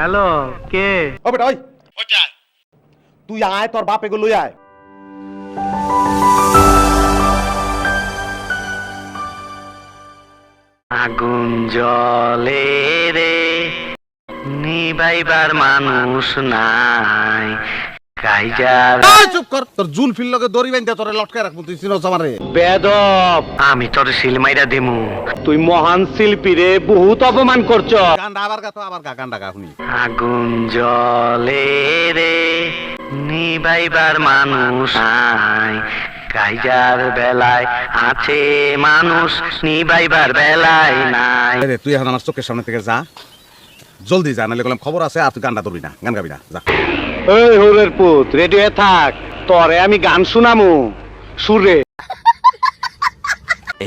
Hello কে? ও বেটা ওই। তুই আয় তোর বাপ এগুলো লই আয়। আগুন জলে রে নিবাইবার মানুষ নাই। কাইজার চুপ কর। তোর জুল ফিল লগে দড়ি বাইন্ধা তোরে লটকায় রাখব তুই আমারে। বেদব। আমি তোর সিলমাইরা দিমু। তুই মহান শিল্পী রে বহুত অপমান করছ। গান্ডা আবার গা তো আবার গা গান্ডা গা শুনি। আগুন জলে রে নিবাইবার মানুষ নাই। কাইজার বেলায় আছে মানুষ নিবাইবার বেলায় নাই। রে তুই এখন আমার চোখের সামনে থেকে যা। জলদি যা নাহলে খবর আছে আর তুই গানটা ধরবি না গান গাবি না যা। ওই হোরের পুত রেডিও থাক। তরে আমি গান শুনামু। সুরে।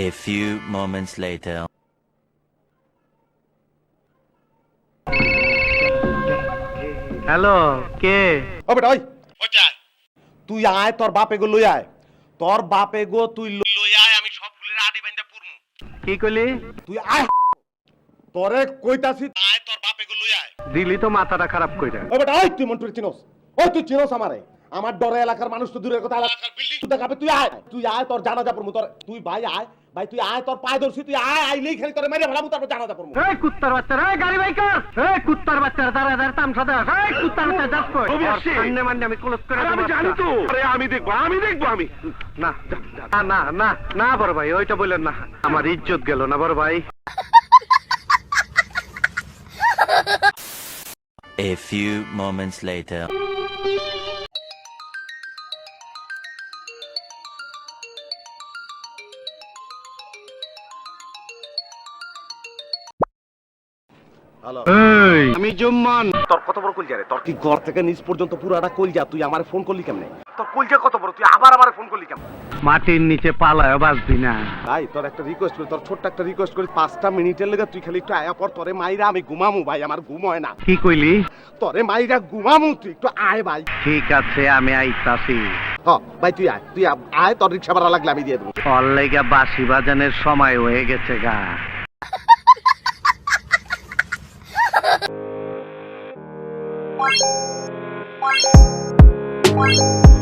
A few moments later. Hello কে? ও বেটা ওই। তুই আয় তোর বাপ এগো লই আয়। তোর বাপ এগো তুই লই আয় আমি সবগুলির আড়ি বাইন্ধা পুরমু। কি কইলি? তুই আয় তোরে কইতাছি আয় দিলি তো মাথাটা খারাপ কইরা। ও বেটা ওই তুই মন্টুরে চিনোস ওই তুই চিনোস আমারে। আমার ডরে এলাকার মানুষ তো দূরের কথা এলাকার বিল্ডিং তুই দেখাবে তুই আয় তুই আয় তোর জানাজা পড়মু তোর তুই ভাই আয় ভাই তুই আয় তোর পায়ে ধরছি তুই আয় আইলেই খালি তোরে মেরে ফেলামু তারপর জানাজা পড়মু। এই কুত্তার বাচ্চা রে গাড়ি বাইকার এই কুত্তার বাচ্চা দাঁড়া দাঁড়া তামসা দাঁড়া। এই কুত্তার বাচ্চা যাস কই। সামনে মানে আমি ক্লোজ করে আমি জানি তো। আরে আমি দেখব আমি দেখব আমি। না না না না না বড় ভাই ওইটা বললেন না। আমার ইজ্জত গেল না বড় ভাই। A few moments later. Hello এই আমি জুম্মান। তোর কত বড় কলজা রে তোর কি ঘর থেকে নিচ পর্যন্ত পুরাটা কলজা? তুই আমার ফোন করলি কেমনে? তোর কলজা কত বড়? তুই আবার আবার ফোন করলি কেমনে মাটির নিচে পালায় বাঁচবি না। ভাই তোর একটা রিকোয়েস্ট করি তোর ছোট্ট একটা রিকোয়েস্ট করি পাঁচটা মিনিটের লেগে তুই খালি একটু আয়া পর তোরে মাইরা আমি ঘুমামু ভাই আমার ঘুম হয় না। কি কইলি? তোরে মাইরা ঘুমামু তুই একটু আয় ভাই। ঠিক আছে আমি আইতাছি। হ ভাই তুই আয় তুই আ- আয় তোর রিক্সা ভাড়া লাগলে আমি দিয়ে দেবো। অল্লাইগা বাসি বাজানের সময় হয়ে গেছে গা। Thank you.